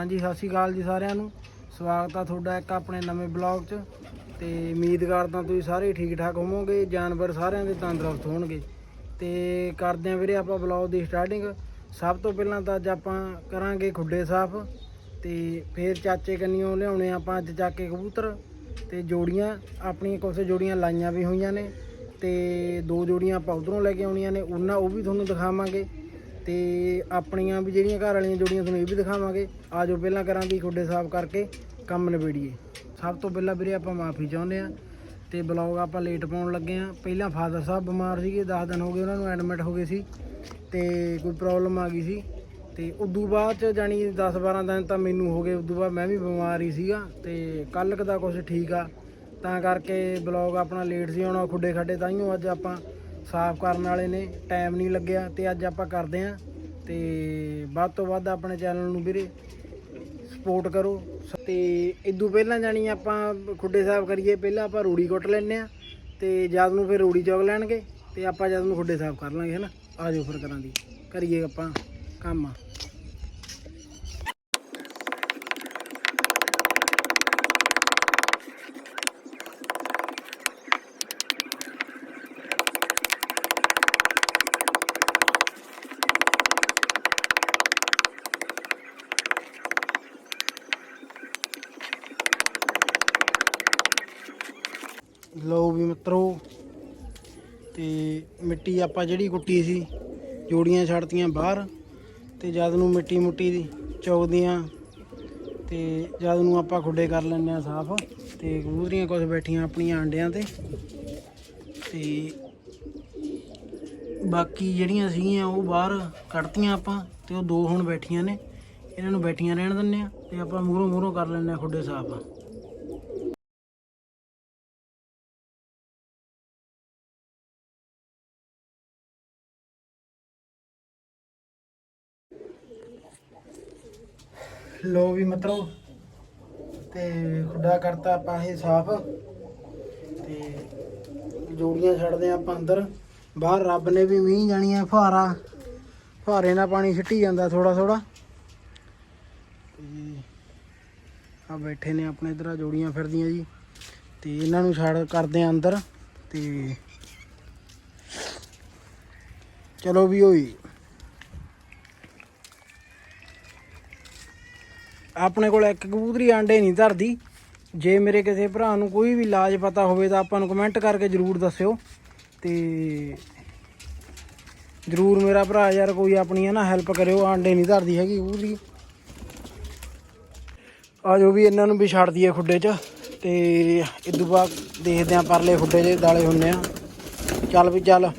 ਹਾਂਜੀ, ਸਤਿ ਸ਼੍ਰੀ ਅਕਾਲ ਜੀ ਸਾਰਿਆਂ ਨੂੰ। ਸਵਾਗਤ ਆ ਤੁਹਾਡਾ ਇੱਕ ਆਪਣੇ ਨਵੇਂ ਬਲੌਗ 'ਚ। ਤੇ ਉਮੀਦ ਕਰਦਾ ਤੁਸੀਂ ਸਾਰੇ ਠੀਕ ਠਾਕ ਹੋਵੋਗੇ, ਜਾਨਵਰ ਸਾਰਿਆਂ ਦੇ ਤੰਦਰੁਸਤ ਹੋਣਗੇ। ਤੇ ਕਰਦੇ ਆਂ ਵੀਰੇ ਆਪਾਂ ਬਲੌਗ ਦੀ ਸਟਾਰਟਿੰਗ। ਸਭ ਤੋਂ ਪਹਿਲਾਂ ਤਾਂ ਅੱਜ ਆਪਾਂ ਕਰਾਂਗੇ ਖੁੱਡੇ ਸਾਫ਼। ਤੇ ਫਿਰ ਚਾਚੇ ਕੰਨੀਓ ਲਿਆਉਣੇ ਆਪਾਂ ਅੱਜ ਚੱਕ ਕੇ ਕਬੂਤਰ। ਤੇ ਜੋੜੀਆਂ, ਆਪਣੀਆਂ ਕੁਝ ਜੋੜੀਆਂ ਲਾਈਆਂ ਵੀ ਹੋਈਆਂ ਨੇ। ਤੇ ਦੋ ਜੋੜੀਆਂ ਆਪਾਂ ਉਧਰੋਂ ਲੈ ਕੇ ਆਉਣੀਆਂ ਨੇ। ਉਹਨਾਂ ਉਹ ਵੀ ਤੁਹਾਨੂੰ ਦਿਖਾਵਾਂਗੇ। ਤੇ ਆਪਣੀਆਂ ਵੀ ਜਿਹੜੀਆਂ ਘਰ ਵਾਲੀਆਂ ਜੋੜੀਆਂ ਤੁਹਾਨੂੰ ਇਹ ਵੀ ਦਿਖਾਵਾਂਗੇ। ਆਜੋ ਪਹਿਲਾਂ ਕਰਾਂਗੇ ਖੁੱਡੇ ਸਾਫ਼ ਕਰਕੇ ਕੰਮ ਨਿਬੇੜੀਏ। ਸਭ ਤੋਂ ਪਹਿਲਾਂ ਵੀਰੇ ਆਪਾਂ ਮਾਫੀ ਚਾਹੁੰਦੇ ਆ ਤੇ ਬਲੌਗ ਆਪਾਂ ਲੇਟ ਪਾਉਣ ਲੱਗੇ ਆ ਪਹਿਲਾਂ ਫਾਦਰ ਸਾਹਿਬ ਬਿਮਾਰ ਸੀਗੇ 10 ਦਿਨ ਹੋ ਗਏ ਉਹਨਾਂ ਨੂੰ ਐਡਮਿਟ ਹੋ ਗਏ ਸੀ ਤੇ ਕੋਈ ਪ੍ਰੋਬਲਮ ਆ ਗਈ ਸੀ। ਤੇ ਉਦੋਂ ਬਾਅਦ ਚ ਜਾਣੀ 10 12 ਦਿਨ ਤਾਂ ਮੈਨੂੰ ਹੋ ਗਏ, ਉਦੋਂ ਬਾਅਦ ਮੈਂ ਵੀ ਬਿਮਾਰ ਹੀ ਸੀਗਾ ਤੇ ਕੱਲ ਕ ਦਾ ਕੁਝ ਠੀਕ ਆ। ਤਾਂ ਕਰਕੇ ਬਲੌਗ ਆਪਣਾ ਲੇਟ ਸੀ ਆਉਣਾ ਖੁੱਡੇ ਖੱਡੇ ਤਾਈਓ ਅੱਜ ਆਪਾਂ ਸਾਫ਼ ਕਰਨ ਵਾਲੇ ਨੇ ਟਾਈਮ ਨਹੀਂ ਲੱਗਿਆ ਤੇ ਅੱਜ ਆਪਾਂ ਕਰਦੇ ਆਂ ਤੇ ਵੱਧ ਤੋਂ ਵੱਧ ਆਪਣੇ ਚੈਨਲ ਨੂੰ ਵੀਰੇ ਸਪੋਰਟ ਕਰੋ। ਤੇ ਇਦੋਂ ਪਹਿਲਾਂ ਜਾਣੀ ਆਪਾਂ ਖੁੱਡੇ ਸਾਫ਼ ਕਰੀਏ, ਪਹਿਲਾਂ ਆਪਾਂ ਰੂੜੀ ਕੁੱਟ ਲੈਣੇ ਆ ਤੇ ਜਦ ਨੂੰ ਫਿਰ ਰੂੜੀ ਚੌਕ ਲੈਣਗੇ ਤੇ ਆਪਾਂ ਜਦ ਨੂੰ ਖੁੱਡੇ ਸਾਫ਼ ਕਰ ਲਾਂਗੇ, ਹਨਾ? ਆਜੋ ਫਿਰ ਕਰਾਂ ਦੀ, ਕਰੀਏ ਆਪਾਂ ਕੰਮ। ਲਓ ਵੀ ਮਿੱਤਰੋ, ਤੇ ਮਿੱਟੀ ਆਪਾਂ ਜਿਹੜੀ ਕੁੱਟੀ ਸੀ, ਜੋੜੀਆਂ ਛੱਡਤੀਆਂ ਬਾਹਰ, ਤੇ ਜਦ ਨੂੰ ਮਿੱਟੀ ਮੁੱਟੀ ਦੀ ਚੌਕਦੀਆਂ ਤੇ ਜਦ ਨੂੰ ਆਪਾਂ ਖੁੱਡੇ ਕਰ ਲੈਂਦੇ ਆ ਸਾਫ਼, ਤੇ ਕਬੂਤਰੀਆਂ ਕੁਝ ਬੈਠੀਆਂ ਆਪਣੀਆਂ ਆਂਡਿਆਂ ਤੇ ਤੇ ਬਾਕੀ ਜਿਹੜੀਆਂ ਸੀਗੀਆਂ ਉਹ ਬਾਹਰ ਕੱਢਤੀਆਂ ਆਪਾਂ, ਤੇ ਉਹ ਦੋ ਹੁਣ ਬੈਠੀਆਂ ਨੇ, ਇਹਨਾਂ ਨੂੰ ਬੈਠੀਆਂ ਰਹਿਣ ਦਿੰਨੇ ਆ ਤੇ ਆਪਾਂ ਮੂਹਰੋਂ ਮੂਹਰੋਂ ਕਰ ਲੈਂਦੇ ਆ ਖੁੱਡੇ ਸਾਫ਼। ਲੋ ਵੀ ਮਤਲਬ ਤੇ ਖੁੱਡਾ ਕਰਤਾ ਆਪਾਂ ਇਹ ਸਾਫ਼। ਤੇ ਜੋੜੀਆਂ ਛੱਡਦੇ ਆ ਆਪਾਂ ਅੰਦਰ। ਬਾਹਰ ਰੱਬ ਨੇ ਵੀ ਮੀਂਹ ਜਾਣੀਆਂ ਫੁਹਾਰਾ। ਫੁਹਾਰੇ ਨਾਲ ਪਾਣੀ ਛਿੱਟੀ ਜਾਂਦਾ ਥੋੜਾ ਥੋੜਾ ਤੇ ਆ ਬੈਠੇ ਨੇ ਆਪਣੇ ਇਧਰ ਜੋੜੀਆਂ ਫਿਰਦੀਆਂ ਜੀ। ਤੇ ਇਹਨਾਂ ਨੂੰ ਛੱਡ ਕਰਦੇ ਆ ਅੰਦਰ। ਤੇ ਚਲੋ ਵੀ ਹੋਈ ਆਪਣੇ ਕੋਲ ਇੱਕ ਕਬੂਤਰੀ ਆਂਡੇ ਨਹੀਂ ਧਰਦੀ। ਜੇ ਮੇਰੇ ਕਿਸੇ ਭਰਾ ਨੂੰ ਕੋਈ ਵੀ ਇਲਾਜ ਪਤਾ ਹੋਵੇ ਤਾਂ ਆਪਾਂ ਨੂੰ ਕਮੈਂਟ ਕਰਕੇ ਜਰੂਰ ਦੱਸਿਓ। ਤੇ ਜਰੂਰ ਮੇਰਾ ਭਰਾ ਯਾਰ ਕੋਈ ਆਪਣੀ ਹੈ ਨਾ ਹੈਲਪ ਕਰਿਓ, ਆਂਡੇ ਨਹੀਂ ਧਰਦੀ ਹੈਗੀ ਕਬੂਤਰੀ। ਜੋ ਵੀ ਇਹਨਾਂ ਨੂੰ ਵੀ ਛੱਡ ਦਈਏ ਖੁੱਡੇ 'ਚ ਤੇ ਇਦੋਂ ਬਾਅਦ ਦੇਖਦੇ ਆਂ ਪਰਲੇ ਖੁੱਡੇ 'ਚ ਦਾਲੇ ਹੁੰਨੇ ਆ। ਚੱਲ ਵੀ ਚੱਲ।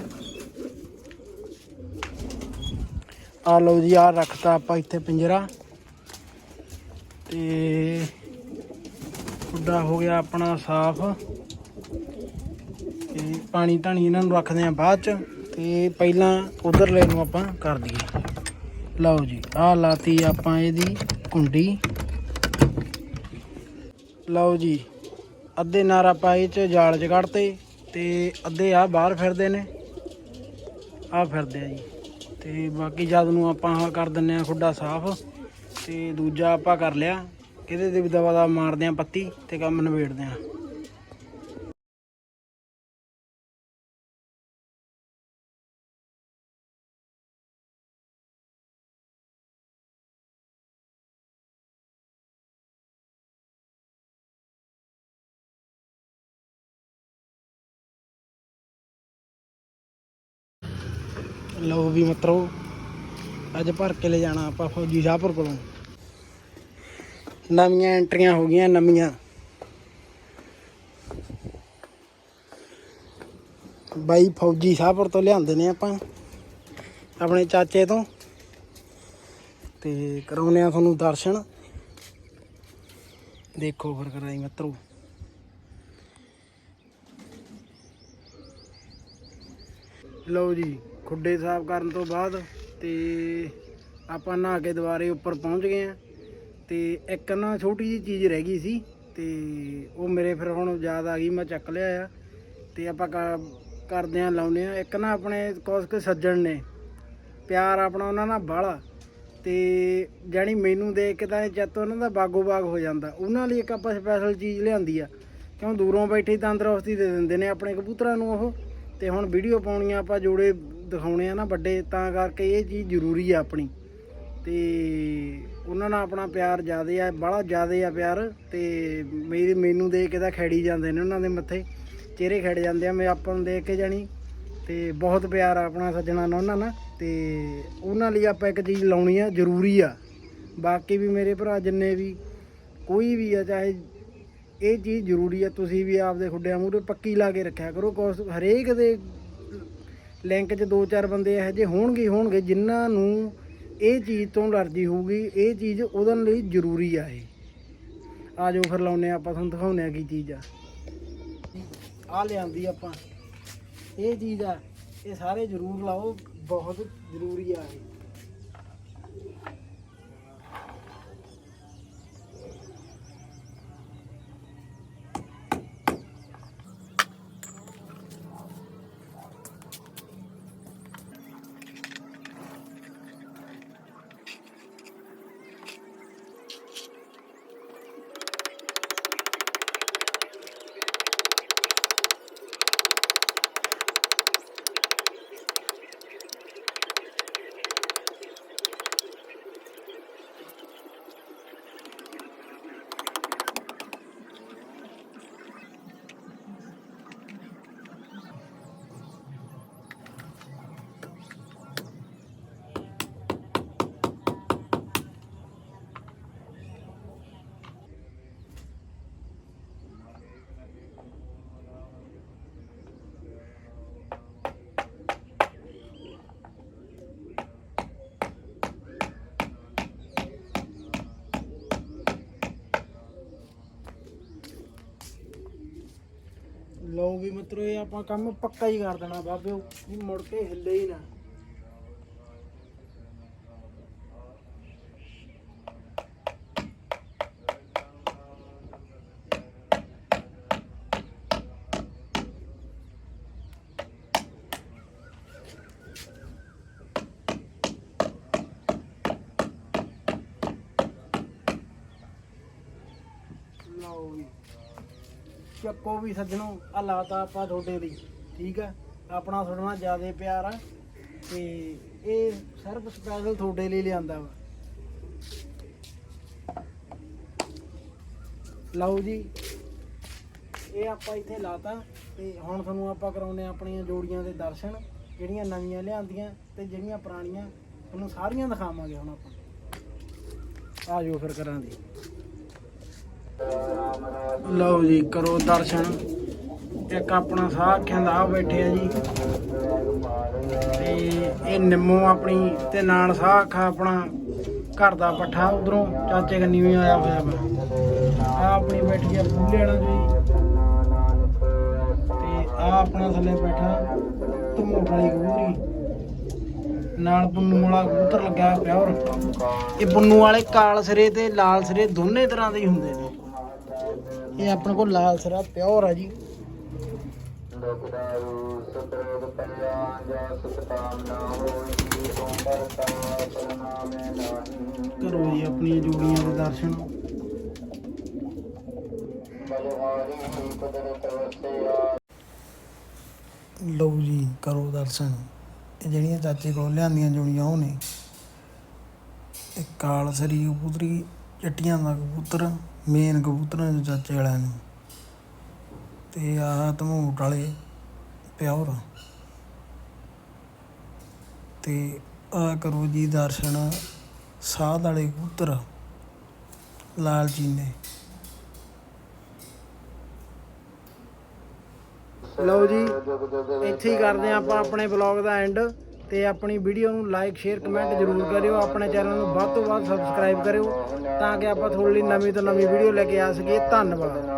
ਆ ਲਓ ਜੀ ਆ ਰੱਖਤਾ ਆਪਾਂ ਇੱਥੇ ਪਿੰਜਰਾ। ਤੇ ਖੁੱਡਾ ਹੋ ਗਿਆ ਆਪਣਾ ਸਾਫ਼। ਤੇ ਪਾਣੀ ਧਾਣੀ ਇਹਨਾਂ ਨੂੰ ਰੱਖਦੇ ਆ ਬਾਅਦ ਚ। ਤੇ ਪਹਿਲਾਂ ਉਧਰਲੇ ਨੂੰ ਆਪਾਂ ਕਰ ਦਈਏ। ਲਓ ਜੀ, ਆਹ ਲਾਤੀ ਆਪਾਂ ਇਹਦੀ ਕੁੰਡੀ। ਲਓ ਜੀ, ਅੱਧੇ ਨਾਰ ਆਪਾਂ ਇਹ ਚ ਜਾਲ ਚ ਕੱਢਤੇ ਤੇ ਅੱਧੇ ਆ ਬਾਹਰ ਫਿਰਦੇ ਨੇ। ਆ ਫਿਰਦੇ ਆ ਜੀ। ਤੇ ਬਾਕੀ ਜਦ ਨੂੰ ਆਪਾਂ ਆਹ ਕਰ ਦਿੰਨੇ ਆ ਖੁੱਡਾ ਸਾਫ਼। ਤੇ ਦੂਜਾ ਆਪਾਂ ਕਰ ਲਿਆ। ਇਹਦੇ ਤੇ ਵੀ ਦਵਾ ਦਾ ਮਾਰਦੇ ਆ ਪੱਤੀ ਤੇ ਕੰਮ ਨਿਬੇੜਦੇ ਆ। ਲਓ ਵੀ ਮਿੱਤਰੋ, ਅੱਜ ਭਰ ਕੇ ਲੈ ਜਾਣਾ ਆਪਾਂ ਫੌਜੀ ਸ਼ਾਹਪੁਰ ਕੋਲੋਂ। ਨਵੀਆਂ ਐਂਟਰੀਆਂ ਹੋ ਗਈਆਂ, ਨਵੀਆਂ। ਬਾਈ ਫੌਜੀ ਸ਼ਾਹਪੁਰ ਤੋਂ ਲਿਆਂਦੇ ਨੇ ਆਪਾਂ, ਆਪਣੇ ਚਾਚੇ ਤੋਂ। ਤੇ ਕਰਾਉਨੇ ਆ ਤੁਹਾਨੂੰ ਦਰਸ਼ਨ। ਦੇਖੋ ਫਿਰ ਕਰਾਈ ਮਿੱਤਰੋ। ਲਓ ਜੀ, ਖੁੱਡੇ ਸਾਫ਼ ਕਰਨ ਤੋਂ ਬਾਅਦ ਤੇ ਆਪਾਂ ਨਹਾ ਕੇ ਦੁਬਾਰੇ ਉੱਪਰ ਪਹੁੰਚ ਗਏ ਆ। ਤੇ ਇੱਕ ਨਾ ਛੋਟੀ ਜੀ ਚੀਜ਼ ਰਹਿ ਗਈ ਸੀ ਤੇ ਉਹ ਮੇਰੇ ਫਿਰ ਹੁਣ ਯਾਦ ਆ ਗਈ, ਮੈਂ ਚੱਕ ਲਿਆ ਆ ਤੇ ਆਪਾਂ ਕ- ਕਰਦੇ ਆ ਲਾਉਨੇ ਆ। ਇੱਕ ਨਾ ਆਪਣੇ ਕੁਛ ਕੁ ਸੱਜਣ ਨੇ, ਪਿਆਰ ਆਪਣਾ ਉਹਨਾਂ ਨਾਲ ਬਾਹਲਾ ਤੇ ਜਾਣੀ ਮੈਨੂੰ ਦੇਖ ਕੇ ਤਾਂ ਇਹ ਚਿੱਤ ਉਹਨਾਂ ਦਾ ਬਾਗੋ ਬਾਗ ਹੋ ਜਾਂਦਾ। ਉਹਨਾਂ ਲਈ ਇੱਕ ਆਪਾਂ ਸਪੈਸ਼ਲ ਚੀਜ਼ ਲਿਆਂਦੀ ਆ। ਕਿਉਂ ਦੂਰੋਂ ਬੈਠੇ ਤੰਦਰੁਸਤੀ ਦੇ ਦਿੰਦੇ ਨੇ ਆਪਣੇ ਕਬੂਤਰਾਂ ਨੂੰ ਉਹ। ਤੇ ਹੁਣ ਵੀਡੀਓ ਪਾਉਣੀਆਂ ਆਪਾਂ ਜੋੜੇ ਦਿਖਾਉਣੇ ਆ ਨਾ ਵੱਡੇ, ਤਾਂ ਕਰਕੇ ਇਹ ਚੀਜ਼ ਜ਼ਰੂਰੀ ਆ ਆਪਣੀ। ਤੇ ਉਹਨਾਂ ਨਾਲ ਆਪਣਾ ਪਿਆਰ ਜ਼ਿਆਦੇ ਆ ਬੜਾ ਜ਼ਿਆਦੇ ਆ ਪਿਆਰ ਤੇ ਮੇਰੀ, ਮੈਨੂੰ ਦੇਖ ਕੇ ਤਾਂ ਖੇੜੀ ਜਾਂਦੇ ਨੇ ਉਹਨਾਂ ਦੇ ਮੱਥੇ, ਚਿਹਰੇ ਖਿੜ ਜਾਂਦੇ ਆ, ਮੈਂ ਆਪਾਂ ਨੂੰ ਦੇਖ ਕੇ ਜਾਣੀ। ਤੇ ਬਹੁਤ ਪਿਆਰ ਆ ਆਪਣਾ ਸੱਜਣਾ ਨਾਲ ਉਹਨਾਂ ਨਾਲ, ਤੇ ਉਹਨਾਂ ਲਈ ਆਪਾਂ ਇੱਕ ਚੀਜ਼ ਲਾਉਣੀ ਆ, ਜ਼ਰੂਰੀ ਆ। ਬਾਕੀ ਵੀ ਮੇਰੇ ਭਰਾ ਜਿੰਨੇ ਵੀ, ਕੋਈ ਵੀ ਆ, ਚਾਹੇ ਇਹ ਚੀਜ਼ ਜ਼ਰੂਰੀ ਆ, ਤੁਸੀਂ ਵੀ ਆਪਦੇ ਖੁੱਡਿਆਂ ਮੂਹਰੇ ਪੱਕੀ ਲਾ ਕੇ ਰੱਖਿਆ ਕਰੋ ਕੁਛ ਹਰੇਕ ਦੇ ਲਿੰਕ 'ਚ ਦੋ ਚਾਰ ਬੰਦੇ ਇਹੋ ਜਿਹੇ ਹੋਣਗੇ ਹੋਣਗੇ, ਜਿਨ੍ਹਾਂ ਨੂੰ ਇਹ ਚੀਜ਼ ਤੋਂ ਅਲਰਜੀ ਹੋਊਗੀ, ਇਹ ਚੀਜ਼ ਉਹਦੇ ਲਈ ਜ਼ਰੂਰੀ ਆ ਇਹ। ਆ ਜਾਓ ਫਿਰ ਲਾਉਨੇ ਆ ਆਪਾਂ, ਤੁਹਾਨੂੰ ਦਿਖਾਉਨੇ ਆ ਕੀ ਚੀਜ਼ ਆ। ਆ ਲਿਆਂਦੀ ਆਪਾਂ। ਇਹ ਚੀਜ਼ ਆ, ਇਹ ਸਾਰੇ ਜ਼ਰੂਰ ਲਾਓ, ਬਹੁਤ ਜ਼ਰੂਰੀ ਆ ਇਹ। ਵੀ ਮਿੱਤਰੋ, ਇਹ ਆਪਾਂ ਕੰਮ ਪੱਕਾ ਹੀ ਕਰ ਦੇਣਾ ਬਾਬੇ ਵੀ ਮੁੜ ਕੇ ਹਿੱਲੇ ਹੀ ਨਾ। ਲਓ ਵੀ ਚੱਕੋ ਵੀ ਸੱਜਣੋ ਆ ਲਾਤਾ ਆਪਾਂ ਤੁਹਾਡੇ ਲਈ, ਠੀਕ ਆ? ਆਪਣਾ ਤੁਹਾਡੇ ਨਾਲ ਜ਼ਿਆਦਾ ਪਿਆਰ ਆ, ਤੇ ਇਹ ਸਰਬ ਸਪੈਸ਼ਲ ਤੁਹਾਡੇ ਲਈ ਲਿਆਂਦਾ ਵਾ। ਲਓ ਜੀ, ਇਹ ਆਪਾਂ ਇੱਥੇ ਲਾਤਾ, ਤੇ ਹੁਣ ਤੁਹਾਨੂੰ ਆਪਾਂ ਕਰਾਉਨੇ ਆਪਣੀਆਂ ਜੋੜੀਆਂ ਦੇ ਦਰਸ਼ਨ, ਜਿਹੜੀਆਂ ਨਵੀਆਂ ਲਿਆਂਦੀਆਂ ਤੇ ਜਿਹੜੀਆਂ ਪੁਰਾਣੀਆਂ, ਤੁਹਾਨੂੰ ਸਾਰੀਆਂ ਦਿਖਾਵਾਂਗੇ ਹੁਣ ਆਪਾਂ। ਆ ਜਾਓ ਫਿਰ ਕਰਾਂਗੇ ਲਓ ਜੀ, ਕਰੋ ਦਰਸ਼ਨ। ਇੱਕ ਆਪਣਾ ਸਾਹ ਅੱਖਾਂ ਦਾ ਆ ਜੀ। ਤੇ ਇਹ ਨਿੰਮੋ ਆਪਣੀ ਤੇ ਨਾਲ ਸਾਹ ਅੱਖਾਂ ਆਪਣਾ ਘਰ ਦਾ ਪੱਠਾ ਉਧਰੋਂ, ਚਾਚੇ ਕੰਨੀ ਵੀ ਆਇਆ ਹੋਇਆ ਵਾ। ਆ ਆਪਣੀ ਬੈਠੀ ਆ ਫੁੱਲੇ ਵਾਲਾ ਜੀ। ਤੇ ਆ ਆਪਣਾ ਥੱਲੇ ਬੈਠਾ ਧਮੋਟ ਵਾਲੀ ਕਬੂਤਰੀ। ਨਾਲ ਪੁੰਨੂ ਵਾਲਾ ਕਬੂਤਰ ਲੱਗਿਆ ਪਿਆ ਔਰ ਇਹ ਪੁੰਨੂ ਵਾਲੇ ਕਾਲ ਸਿਰੇ ਤੇ ਲਾਲ ਸਿਰੇ ਦੋਨੇ ਤਰ੍ਹਾਂ ਦੇ ਹੀ ਹੁੰਦੇ ਨੇ। ਇਹ ਆਪਣੇ ਕੋਲ ਲਾਲ ਸਿਰਾ ਪਿਓਰ ਆ ਜੀ। ਕਰੋ ਜੀ ਆਪਣੀਆਂ ਜੋੜੀਆਂ ਦੇ ਦਰਸ਼ਨ। ਲਓ ਜੀ ਕਰੋ ਦਰਸ਼ਨ। ਇਹ ਜਿਹੜੀਆਂ ਚਾਚੇ ਕੋਲ ਲਿਆਂਦੀਆਂ ਜੋੜੀਆਂ ਉਹ ਨੇ। ਇਹ ਕਾਲ ਸਰੀ ਕਬੂਤਰੀ ਚਟੀਆਂ ਦਾ ਕਬੂਤਰ ਮੇਨ ਕਬੂਤਰਾਂ ਦੇ ਚਾਚੇ ਵਾਲਿਆਂ ਨੂੰ। ਤੇ ਆਹ ਧਮੂਟ ਵਾਲੇ, ਪਿਓਰ। ਤੇ ਆ ਕਰੋ ਜੀ ਦਰਸ਼ਨ, ਸਾਧ ਵਾਲੇ ਕਬੂਤਰ, ਲਾਲ ਜੀ ਨੇ ਲਓ ਜੀ, ਇੱਥੇ ਹੀ ਕਰਦੇ ਹਾਂ ਆਪਾਂ ਆਪਣੇ ਬਲੌਗ ਦਾ ਐਂਡ ਤੇ ਆਪਣੀ ਵੀਡੀਓ ਨੂੰ ਲਾਈਕ ਸ਼ੇਅਰ ਕਮੈਂਟ ਜ਼ਰੂਰ ਕਰਿਓ। ਆਪਣੇ ਚੈਨਲ ਨੂੰ ਵੱਧ ਤੋਂ ਵੱਧ ਸਬਸਕ੍ਰਾਈਬ ਕਰਿਓ ਤਾਂ ਕਿ ਆਪਾਂ ਤੁਹਾਡੇ ਲਈ ਨਵੀਂ ਤੋਂ ਨਵੀਂ ਵੀਡੀਓ ਲੈ ਕੇ ਆ ਸਕੀਏ। ਧੰਨਵਾਦ।